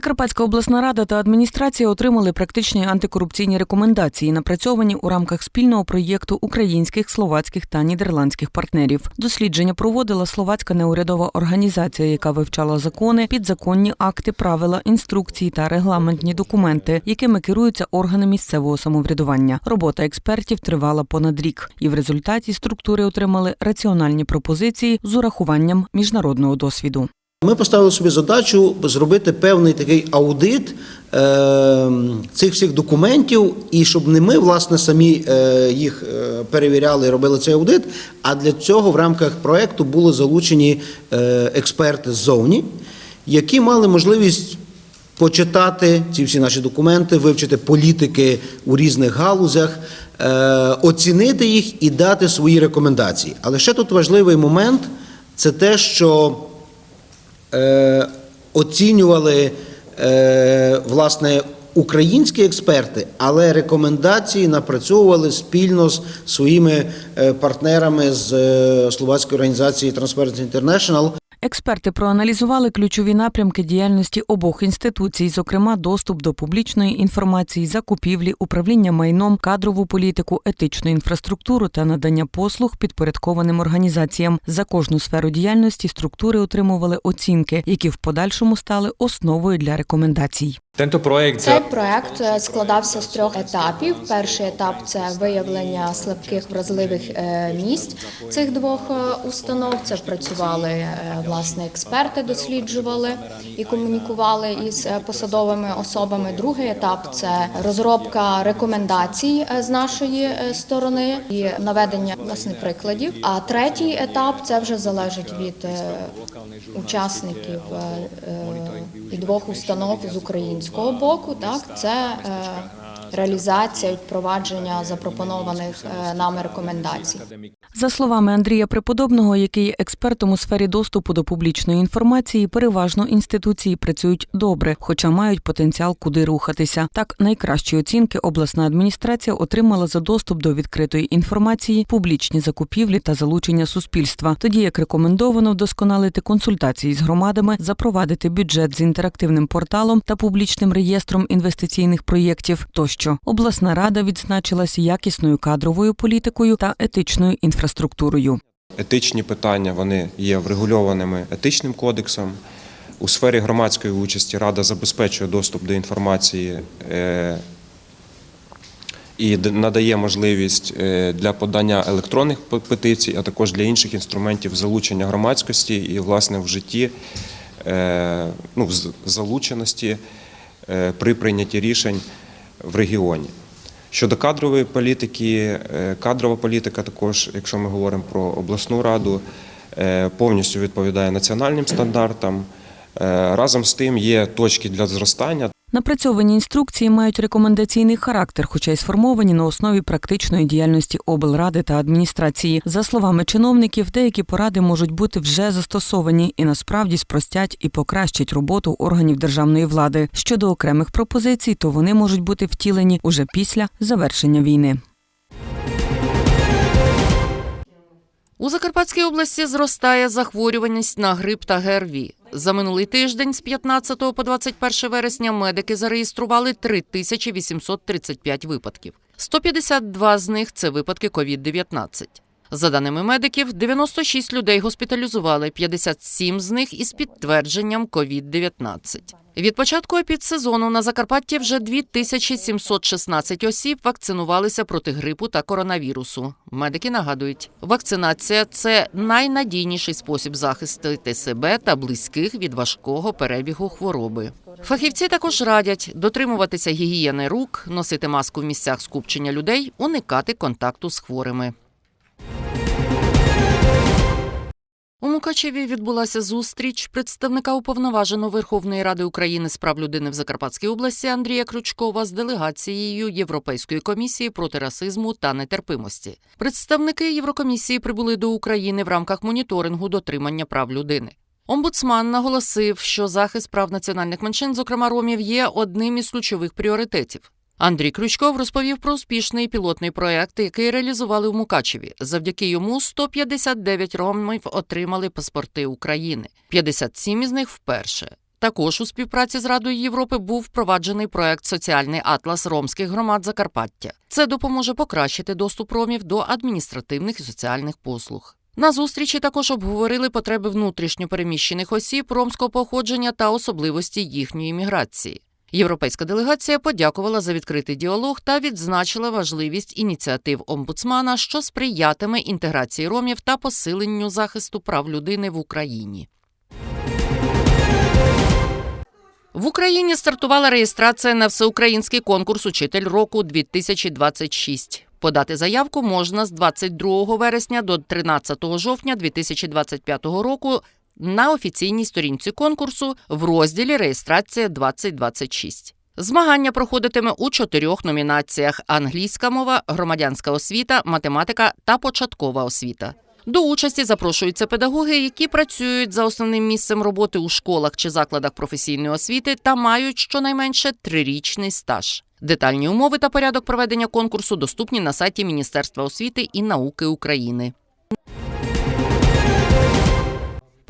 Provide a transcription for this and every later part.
Закарпатська обласна рада та адміністрація отримали практичні антикорупційні рекомендації, напрацьовані у рамках спільного проєкту українських, словацьких та нідерландських партнерів. Дослідження проводила словацька неурядова організація, яка вивчала закони, підзаконні акти, правила, інструкції та регламентні документи, якими керуються органи місцевого самоврядування. Робота експертів тривала понад рік, і в результаті структури отримали раціональні пропозиції з урахуванням міжнародного досвіду. Ми поставили собі задачу зробити певний такий аудит е, цих всіх документів, і щоб не ми власне самі е, їх е, перевіряли і робили цей аудит. А для цього в рамках проекту були залучені е, експерти ззовні, які мали можливість. Почитати ці всі наші документи, вивчити політики у різних галузях, оцінити їх і дати свої рекомендації. Але ще тут важливий момент це те, що оцінювали е, власне українські експерти, але рекомендації напрацьовували спільно з своїми е, партнерами з е, словацької організації Transparency International. Експерти проаналізували ключові напрямки діяльності обох інституцій, зокрема доступ до публічної інформації, закупівлі, управління майном, кадрову політику, етичну інфраструктуру та надання послуг підпорядкованим організаціям. За кожну сферу діяльності структури отримували оцінки, які в подальшому стали основою для рекомендацій. Цей проект е, складався з трьох етапів. Перший етап це виявлення слабких вразливих е, місць цих двох е, установ. Це працювали власне експерти, досліджували і комунікували із посадовими особами. Другий етап це розробка рекомендацій з нашої сторони і наведення власне прикладів. А третій етап це вже залежить від учасників і двох установ з українського боку. Так це е, реалізація і впровадження запропонованих е, нами рекомендацій. За словами Андрія Преподобного, який є експертом у сфері доступу до публічної інформації, переважно інституції працюють добре, хоча мають потенціал куди рухатися. Так, найкращі оцінки обласна адміністрація отримала за доступ до відкритої інформації, публічні закупівлі та залучення суспільства. Тоді як рекомендовано вдосконалити консультації з громадами, запровадити бюджет з інтерактивним порталом та публічним реєстром інвестиційних проєктів. Тощо обласна рада відзначилася якісною кадровою політикою та етичною інфраструктурою. Етичні питання вони є врегульованими етичним кодексом. У сфері громадської участі Рада забезпечує доступ до інформації е, і надає можливість е, для подання електронних петицій, а також для інших інструментів залучення громадськості і, власне, в житті е, ну, залученості при прийнятті рішень в регіоні. Щодо кадрової політики, е, кадрова політика також, якщо ми говоримо про обласну раду, е, повністю відповідає національним стандартам. Е, Разом з тим є точки для зростання. Напрацьовані інструкції мають рекомендаційний характер, хоча й сформовані на основі практичної діяльності облради та адміністрації. За словами чиновників, деякі поради можуть бути вже застосовані і насправді спростять і покращать роботу органів державної влади. Щодо окремих пропозицій, то вони можуть бути втілені уже після завершення війни. У Закарпатській області зростає захворюваність на грип та ГРВІ. За минулий тиждень з 15 по 21 вересня медики зареєстрували 3835 випадків. 152 з них це випадки COVID-19. За даними медиків, 96 людей госпіталізували, 57 з них із підтвердженням COVID-19. Від початку епідсезону на Закарпатті вже 2716 осіб вакцинувалися проти грипу та коронавірусу. Медики нагадують, вакцинація це найнадійніший спосіб захистити себе та близьких від важкого перебігу хвороби. Фахівці також радять дотримуватися гігієни рук, носити маску в місцях скупчення людей, уникати контакту з хворими. У Мукачеві відбулася зустріч представника уповноваженого Верховної Ради України з прав людини в Закарпатській області Андрія Крючкова з делегацією Європейської комісії проти расизму та нетерпимості. Представники Єврокомісії прибули до України в рамках моніторингу дотримання прав людини. Омбудсман наголосив, що захист прав національних меншин, зокрема ромів, є одним із ключових пріоритетів. Андрій Крючков розповів про успішний пілотний проект, який реалізували в Мукачеві. Завдяки йому 159 ромів отримали паспорти України, 57 із них вперше. Також у співпраці з Радою Європи був впроваджений проект Соціальний атлас ромських громад Закарпаття. Це допоможе покращити доступ ромів до адміністративних і соціальних послуг. На зустрічі також обговорили потреби внутрішньопереміщених осіб ромського походження та особливості їхньої міграції. Європейська делегація подякувала за відкритий діалог та відзначила важливість ініціатив омбудсмана, що сприятиме інтеграції ромів та посиленню захисту прав людини в Україні. В Україні стартувала реєстрація на всеукраїнський конкурс Учитель року 2026. Подати заявку можна з 22 вересня до 13 жовтня 2025 року на офіційній сторінці конкурсу в розділі Реєстрація 2026. Змагання проходитиме у чотирьох номінаціях: англійська мова, громадянська освіта, математика та початкова освіта. До участі запрошуються педагоги, які працюють за основним місцем роботи у школах чи закладах професійної освіти та мають щонайменше трирічний стаж. Детальні умови та порядок проведення конкурсу доступні на сайті Міністерства освіти і науки України.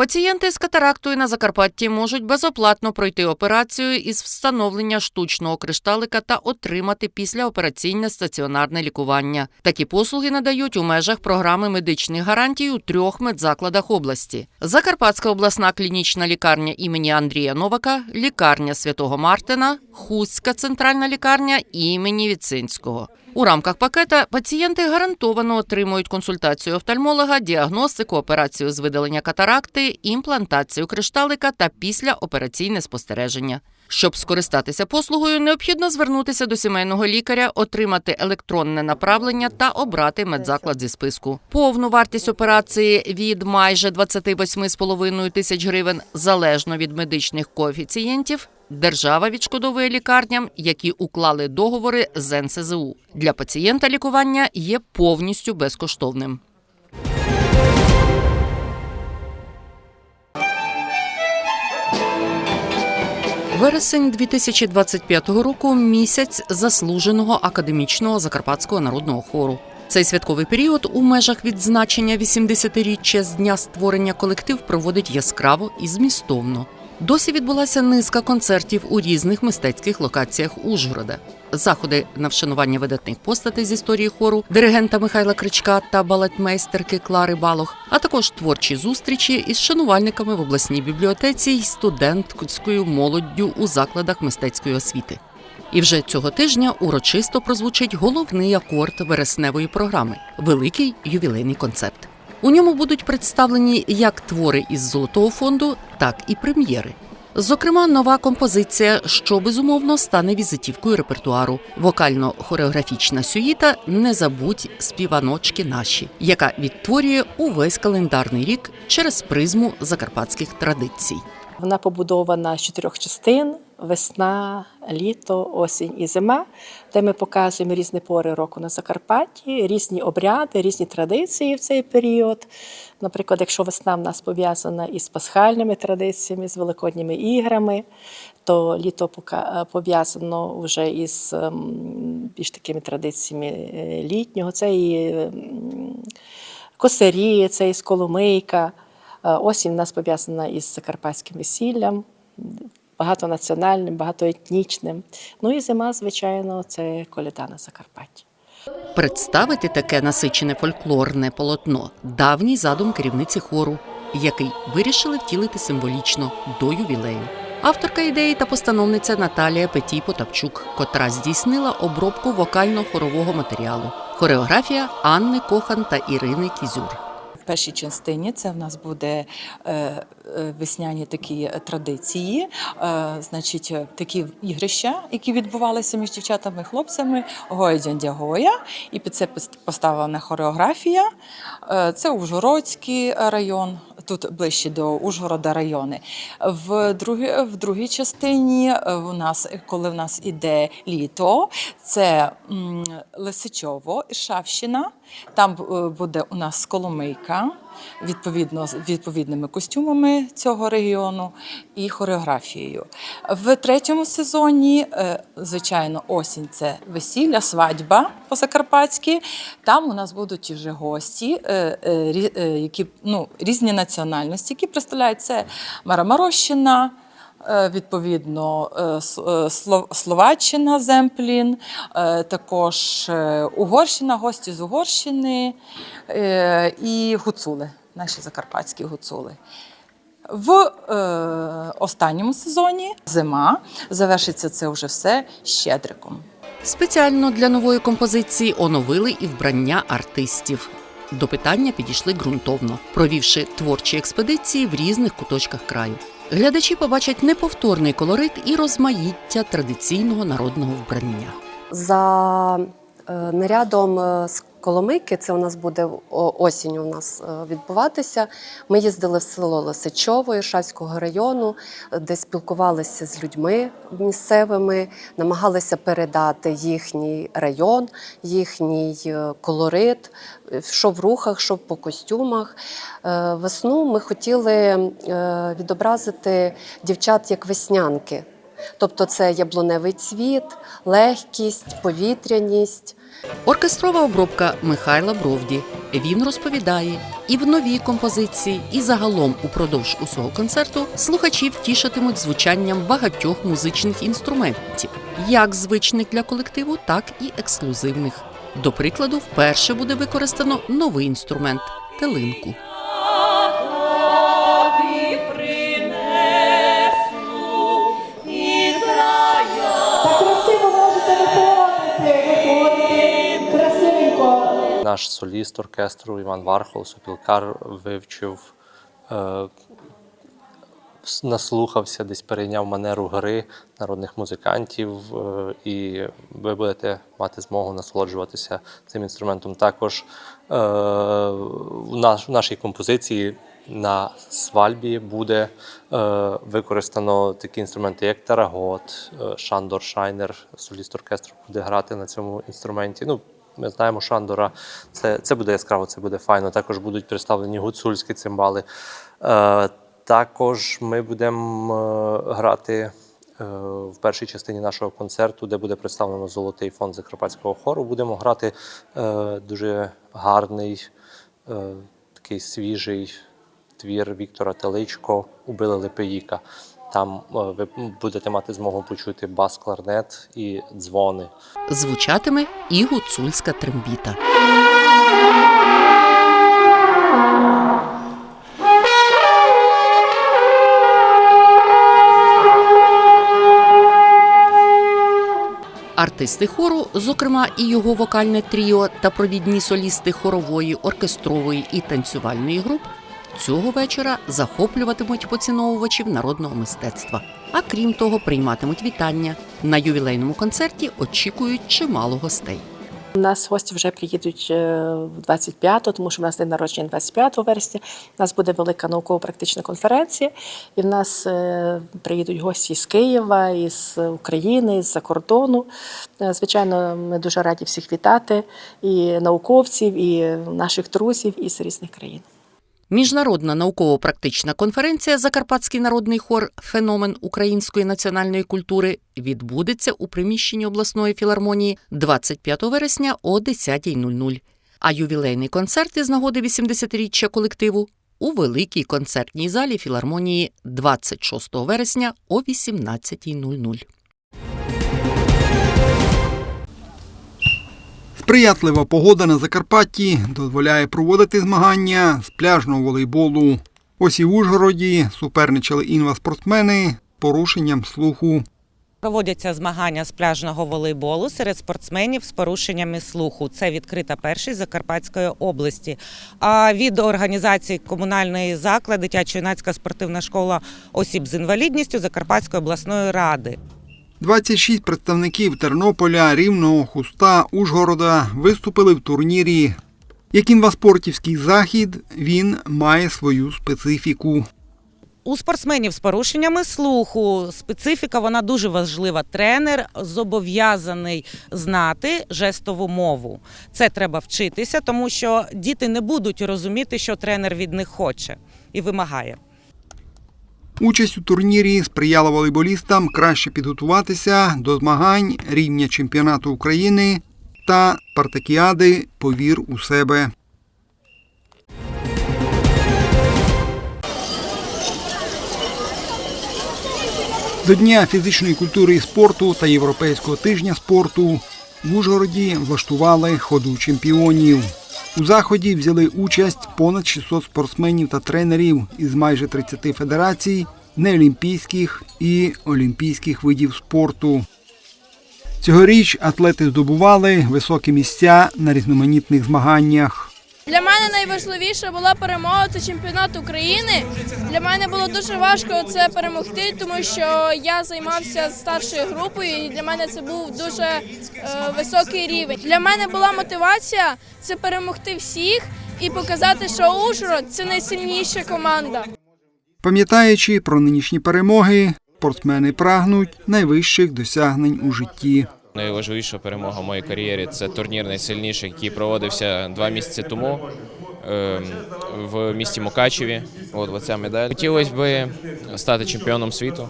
Пацієнти з катарактою на Закарпатті можуть безоплатно пройти операцію із встановлення штучного кришталика та отримати післяопераційне стаціонарне лікування. Такі послуги надають у межах програми медичних гарантій у трьох медзакладах області: Закарпатська обласна клінічна лікарня імені Андрія Новака, лікарня Святого Мартина, Хустська центральна лікарня імені Віцинського. У рамках пакета пацієнти гарантовано отримують консультацію офтальмолога, діагностику, операцію з видалення катаракти, імплантацію кришталика та післяопераційне спостереження. Щоб скористатися послугою, необхідно звернутися до сімейного лікаря, отримати електронне направлення та обрати медзаклад зі списку. Повну вартість операції від майже 28,5 тисяч гривень залежно від медичних коефіцієнтів. Держава відшкодовує лікарням, які уклали договори з НСЗУ. Для пацієнта лікування є повністю безкоштовним. Вересень 2025 року місяць заслуженого академічного закарпатського народного хору. Цей святковий період у межах відзначення 80-річчя з дня створення колектив проводить яскраво і змістовно. Досі відбулася низка концертів у різних мистецьких локаціях Ужгорода. Заходи на вшанування видатних постатей з історії хору, диригента Михайла Кричка та балетмейстерки Клари Балох, а також творчі зустрічі із шанувальниками в обласній бібліотеці й студентською молоддю у закладах мистецької освіти. І вже цього тижня урочисто прозвучить головний акорд вересневої програми великий ювілейний концерт. У ньому будуть представлені як твори із золотого фонду, так і прем'єри. Зокрема, нова композиція, що безумовно стане візитівкою репертуару. Вокально-хореографічна сюїта Не забудь співаночки наші, яка відтворює увесь календарний рік через призму закарпатських традицій. Вона побудована з чотирьох частин: весна, літо, осінь і зима, де ми показуємо різні пори року на Закарпатті, різні обряди, різні традиції в цей період. Наприклад, якщо весна в нас пов'язана із пасхальними традиціями, з великодніми іграми, то літо пов'язано вже із ем, більш такими традиціями е, літнього. Це і ем, косарі, це і сколомийка. Е, Осінь в нас пов'язана із закарпатським весіллям, багатонаціональним, багатоетнічним. Ну і зима, звичайно, це коляда на Закарпатті. Представити таке насичене фольклорне полотно давній задум керівниці хору, який вирішили втілити символічно до ювілею. Авторка ідеї та постановниця Наталія Петій Потапчук, котра здійснила обробку вокально-хорового матеріалу. Хореографія Анни Кохан та Ірини Кізюр. В першій частині. Це в нас буде е, е, весняні такі традиції, е, значить, такі ігрища, які відбувалися між дівчатами і хлопцями, Гоя Дяндя Гоя, і під це поставлена хореографія. Це Ужгородський район, тут ближче до Ужгорода райони. В другій, в другій частині е, у нас, коли в нас іде літо, це Лисичово, Іршавщина. Там е, буде у нас Коломийка, відповідно відповідними костюмами цього регіону і хореографією. В третьому сезоні, е, звичайно, осінь це весілля, свадьба по-закарпатськи. Там у нас будуть вже гості, е, е, які ну, різні національності, які представляють це Марамарощина. Е, відповідно е, е, Сло- Словаччина Земплін, також Угорщина, гості з Угорщини і гуцули, наші закарпатські гуцули. В е, останньому сезоні зима завершиться це вже все щедриком. Спеціально для нової композиції оновили і вбрання артистів. До питання підійшли ґрунтовно, провівши творчі експедиції в різних куточках краю. Глядачі побачать неповторний колорит і розмаїття традиційного народного вбрання. За е, нарядом е, з Коломийки, це у нас буде о- осінню у нас е, відбуватися. Ми їздили в село Лисичово Іршавського району, е, де спілкувалися з людьми місцевими, намагалися передати їхній район, їхній е, колорит, що в рухах, що по костюмах. Весну ми хотіли відобразити дівчат як веснянки. Тобто це яблуневий цвіт, легкість, повітряність. Оркестрова обробка Михайла Бровді. Він розповідає, і в новій композиції, і загалом упродовж усього концерту слухачів тішатимуть звучанням багатьох музичних інструментів, як звичних для колективу, так і ексклюзивних. До прикладу, вперше буде використано новий інструмент телинку. Наш соліст оркестру Іван Вархол, сопілкар, вивчив, е, наслухався, десь перейняв манеру гри народних музикантів, е, і ви будете мати змогу насолоджуватися цим інструментом. Також е, в, наш, в нашій композиції на свальбі буде е, використано такі інструменти, як тарагот, е, Шандор Шайнер, соліст оркестру буде грати на цьому інструменті. Ну, ми знаємо Шандора, це, це буде яскраво, це буде файно. Також будуть представлені гуцульські цимбали. Е, також ми будемо е, грати е, в першій частині нашого концерту, де буде представлено золотий фонд Закарпатського хору. Будемо грати е, дуже гарний, е, такий свіжий твір Віктора Теличко Убили Лепеїка. Там е, ви будете мати змогу почути бас-кларнет і дзвони. Звучатиме і гуцульська трембіта. Артисти хору, зокрема і його вокальне тріо та провідні солісти хорової, оркестрової і танцювальної груп, цього вечора захоплюватимуть поціновувачів народного мистецтва. А крім того, прийматимуть вітання. На ювілейному концерті очікують чимало гостей. У нас гості вже приїдуть е, в 25-го, тому що в нас день народження 25 вересня. У нас буде велика науково-практична конференція, і в нас е, приїдуть гості з Києва, із України, з-за кордону. Е, Звичайно, ми дуже раді всіх вітати, і науковців, і наших друзів із різних країн. Міжнародна науково-практична конференція Закарпатський народний хор Феномен української національної культури відбудеться у приміщенні обласної філармонії 25 вересня о 10.00. А ювілейний концерт із нагоди 80-річчя колективу у великій концертній залі філармонії 26 вересня о 18.00. Сприятлива погода на Закарпатті дозволяє проводити змагання з пляжного волейболу. Ось і в Ужгороді суперничали інваспортсмени з порушенням слуху. Проводяться змагання з пляжного волейболу серед спортсменів з порушеннями слуху. Це відкрита першість Закарпатської області. А від організації комунальної закладу дитячо-юнацька спортивна школа осіб з інвалідністю Закарпатської обласної ради. 26 представників Тернополя, Рівного, Хуста, Ужгорода виступили в турнірі. Як інваспортівський захід, він має свою специфіку. У спортсменів з порушеннями слуху специфіка вона дуже важлива. Тренер зобов'язаний знати жестову мову. Це треба вчитися, тому що діти не будуть розуміти, що тренер від них хоче і вимагає. Участь у турнірі сприяла волейболістам краще підготуватися до змагань рівня чемпіонату України та спартакіади Повір у себе. До Дня фізичної культури і спорту та Європейського тижня спорту в Ужгороді влаштували ходу чемпіонів. У заході взяли участь понад 600 спортсменів та тренерів із майже 30 федерацій, неолімпійських і олімпійських видів спорту. Цьогоріч атлети здобували високі місця на різноманітних змаганнях. Для мене найважливіше була перемога це чемпіонат України. Для мене було дуже важко це перемогти, тому що я займався старшою групою, і для мене це був дуже е, високий рівень. Для мене була мотивація це перемогти всіх і показати, що Ужгород це найсильніша команда. Пам'ятаючи про нинішні перемоги, спортсмени прагнуть найвищих досягнень у житті. Найважливіша перемога в моїй кар'єрі це турнір найсильніший, який проводився два місяці тому ем, в місті Мукачеві. От оця медаль. Хотілося б стати чемпіоном світу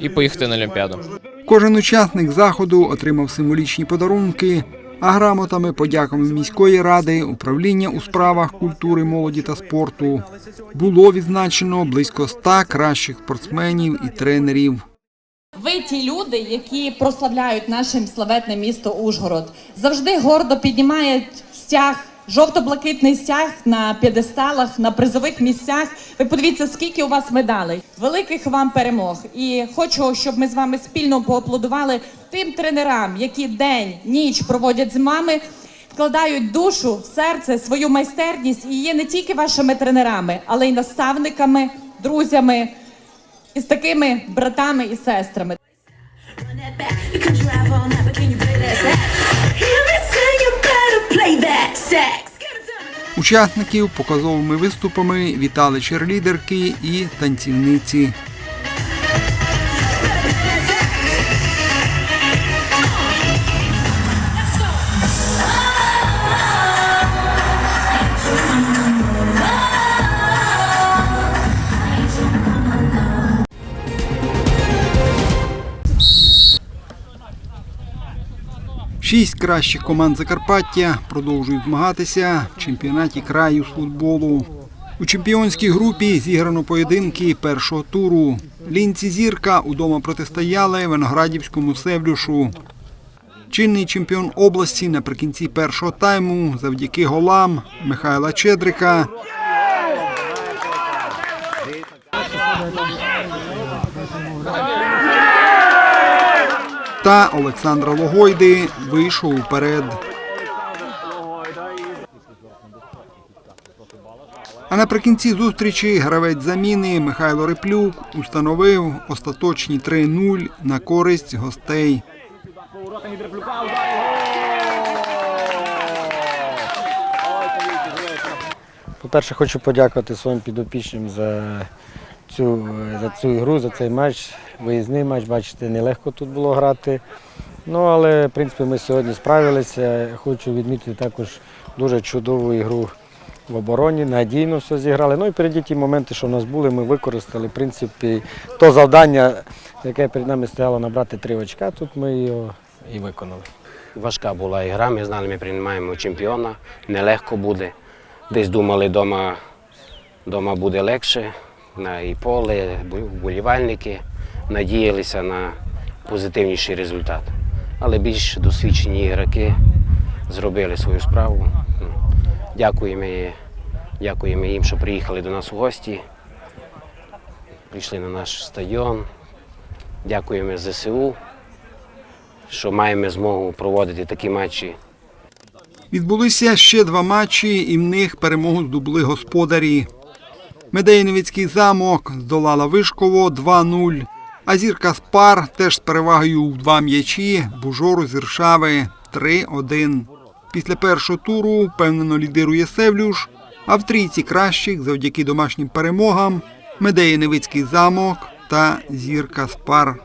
і поїхати на Олімпіаду. Кожен учасник заходу отримав символічні подарунки, а грамотами подяками міської ради, управління у справах культури, молоді та спорту було відзначено близько ста кращих спортсменів і тренерів. Ви ті люди, які прославляють наше славетне місто Ужгород, завжди гордо піднімають стяг, жовто-блакитний стяг на п'єдесталах, на призових місцях. Ви подивіться, скільки у вас медалей. Великих вам перемог. І хочу, щоб ми з вами спільно поаплодували тим тренерам, які день, ніч проводять з вами. Вкладають душу, серце, свою майстерність і є не тільки вашими тренерами, але й наставниками, друзями і з такими братами і сестрами. Учасників показовими виступами вітали черлідерки і танцівниці. Шість кращих команд Закарпаття продовжують змагатися в чемпіонаті краю з футболу. У чемпіонській групі зіграно поєдинки першого туру. Лінці зірка удома протистояли Виноградівському Севлюшу. Чинний чемпіон області наприкінці першого тайму завдяки голам Михайла Чедрика та Олександра Логойди вийшов уперед. А наприкінці зустрічі гравець заміни Михайло Реплюк установив остаточні 3-0 на користь гостей. По-перше, хочу подякувати своїм підопічним за цю, за цю гру, за цей матч. Виїзний матч, бачите, нелегко тут було грати. Ну, але, в принципі, ми сьогодні справилися. Хочу відмітити також дуже чудову ігру в обороні, надійно все зіграли. Ну і переді ті моменти, що в нас були, ми використали. В принципі, то завдання, яке перед нами стояло набрати три очка, тут ми його і виконали. Важка була ігра, ми знали, ми приймаємо чемпіона, нелегко буде. Десь думали, дома, дома буде легше, і поле, вболівальники, надіялися на позитивніший результат. Але більш досвідчені ігроки зробили свою справу. Дякуємо, дякуємо їм, що приїхали до нас у гості. Прийшли на наш стадіон. Дякуємо ЗСУ, що маємо змогу проводити такі матчі Відбулися ще два матчі, і в них перемогу здобули господарі. Медейновицький замок здолала Вишково 2-0. А зірка Спар теж з перевагою у два м'ячі Бужору з Іршави 3-1. Після першого туру впевнено лідирує Севлюш, а в трійці кращих завдяки домашнім перемогам Медеєневицький замок та зірка Спар.